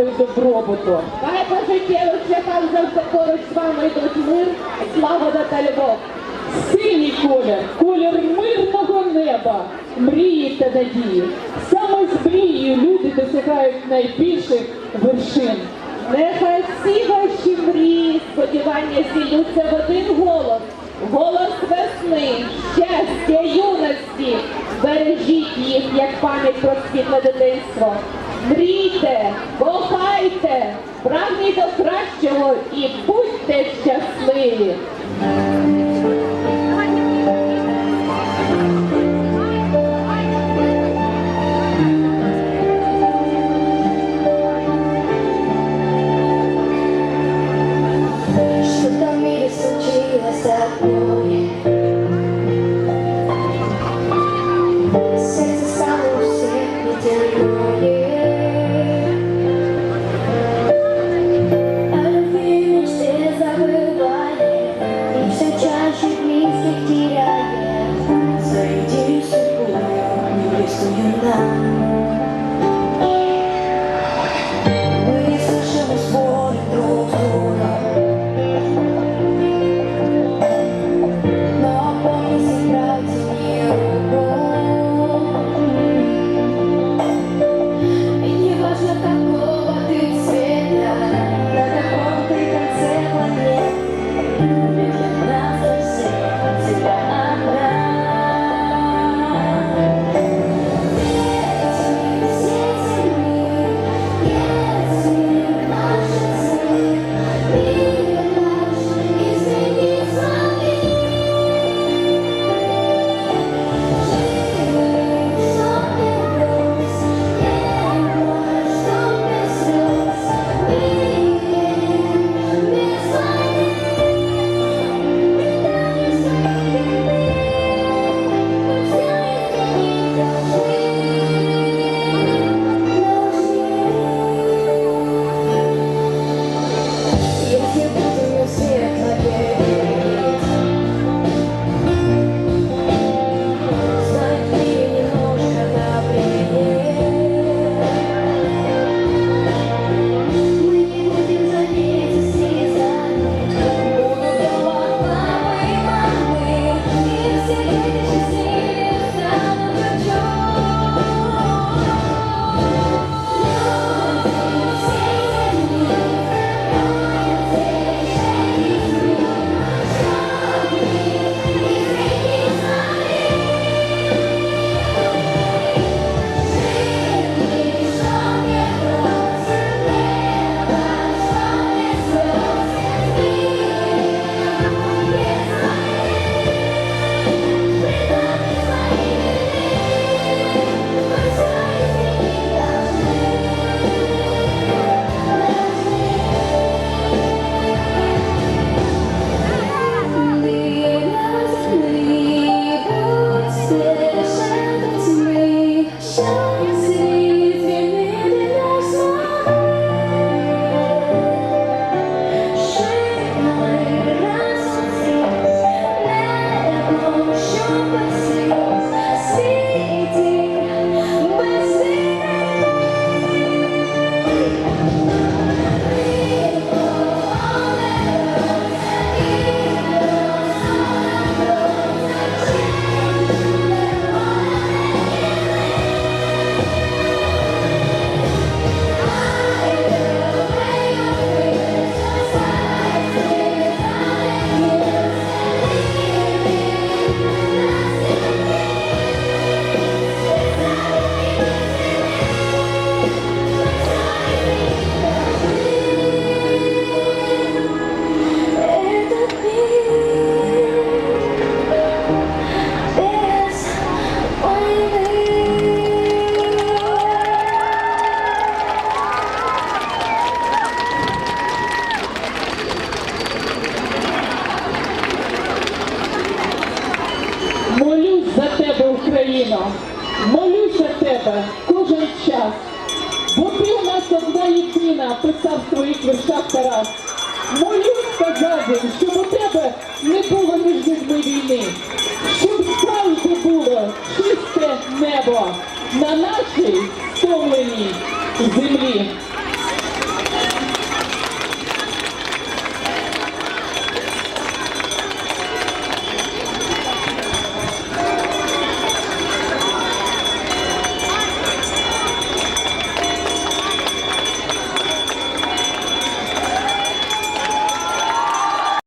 оазою добробуту. Хай по шляхах завжди поруч з вами йдуть мир, слава та любов. Синій колір, колір мирного неба, мрії та надії. Саме з мрією люди досягають найбільших вершин. Нехай всі ваші мрії, сподівання зійдуться в один голос. Голос весни, щастя, юності. Бережіть їх, як пам'ять про світле дитинство. Мрійте, кохайте, прагніть до кращого і будьте щасливі. Україно, молюся тебе кожен час. Бо ти у нас одна єдина, писав в своїх віршах Тарас. Молюсь, він, щоб у тебе не було між людьми війни, щоб завжди було чисте небо на нашій стомленій землі.